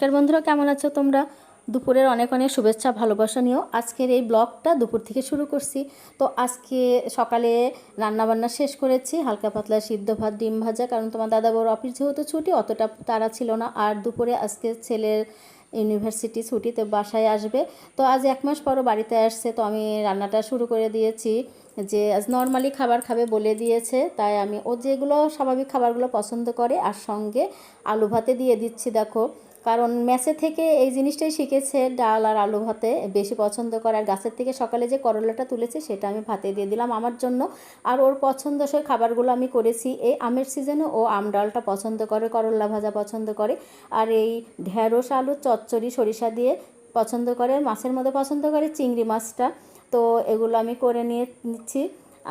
কেমন আছো তোমরা? দুপুরের অনেক অনেক শুভেচ্ছা, ভালোবাসা নিও। আজকের এই ব্লগটা দুপুর থেকে শুরু করছি। তো আজকে সকালে রান্নাবান্না শেষ করেছি, হালকা পাতলা সিদ্ধ ভাত, ডিম ভাজা, কারণ তোমার দাদা বড় অফিস যেহেতু ছুটি, অতটা তারা ছিল না। আর দুপুরে আজকে ছেলের ইউনিভার্সিটি ছুটিতে বাসায় আসবে। তো আজ এক মাস পরও বাড়িতে আসছে, তো আমি রান্নাটা শুরু করে দিয়েছি। যে আজ নর্মালি খাবার খাবে বলে দিয়েছে, তাই আমি ও যেগুলো স্বাভাবিক খাবারগুলো পছন্দ করে আর সঙ্গে আলু ভাতে দিয়ে দিচ্ছি, দেখো। কারণ ম্যাচে থেকে এই জিনিসটাই শিখেছে, ডাল আর আলু ভাতে বেশি পছন্দ করে। আর গাছের থেকে সকালে যে করলাটা তুলেছে, সেটা আমি ভাতে দিয়ে দিলাম আমার জন্য। আর ওর পছন্দসই খাবারগুলো আমি করেছি। এই আমের সিজনে ও আম ডালটা পছন্দ করে, করলা ভাজা পছন্দ করে। আর এই ঢেঁড়স, আলু, চচ্চড়ি, সরিষা দিয়ে পছন্দ করে, মাছের মধ্যে পছন্দ করে চিংড়ি মাছটা। তো এগুলো আমি করে নিয়ে নিচ্ছি।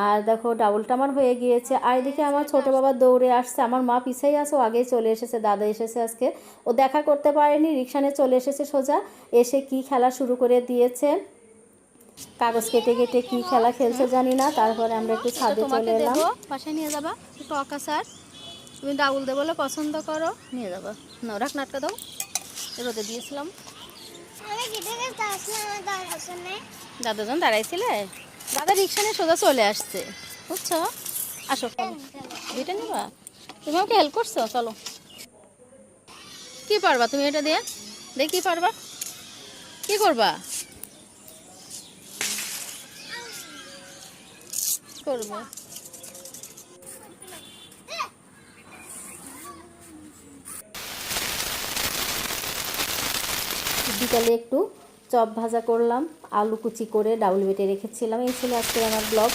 আর দেখো ডাবলটা আমার হয়ে গিয়েছে। আর এদিকে আমার ছোটো বাবা দৌড়ে আসছে। আমার মা পিছাই আছে ও আগেই চলে এসেছে দাদা এসেছে আজকে। ও দেখা করতে পারেনি রিক্সানে চলে এসেছে সোজা। এসে কি খেলা শুরু করে দিয়েছে? কাগজ কেটে কেটে কি খেলা খেলছে জানি না। তারপরে আমরা একটু ছাদে চলে এলাম। বাসায় নিয়ে যাবা। টক আসার তুমি ডাউল দে বলে পছন্দ করো নিয়ে যাবা। না রাখ নাটকা দাও রোদে দিয়েছিলাম। দাদাজন দাঁড়াইছিলে? দাদা রিক্সা নিয়ে সোজা চলে আসছে। বুঝছ? আসো দুইটা নিবা? তুমি আমাকে হেল্প করছ? চলো। কি পারবা তুমি এটা দিয়ে? দেখি পারবা। কি করবা? করব। বিকালে একটু চপ ভাজা করলাম আলু কুচি করে ডাউল বেটে রেখেছিলাম। এই ছিল আজকে আমার ব্লগ।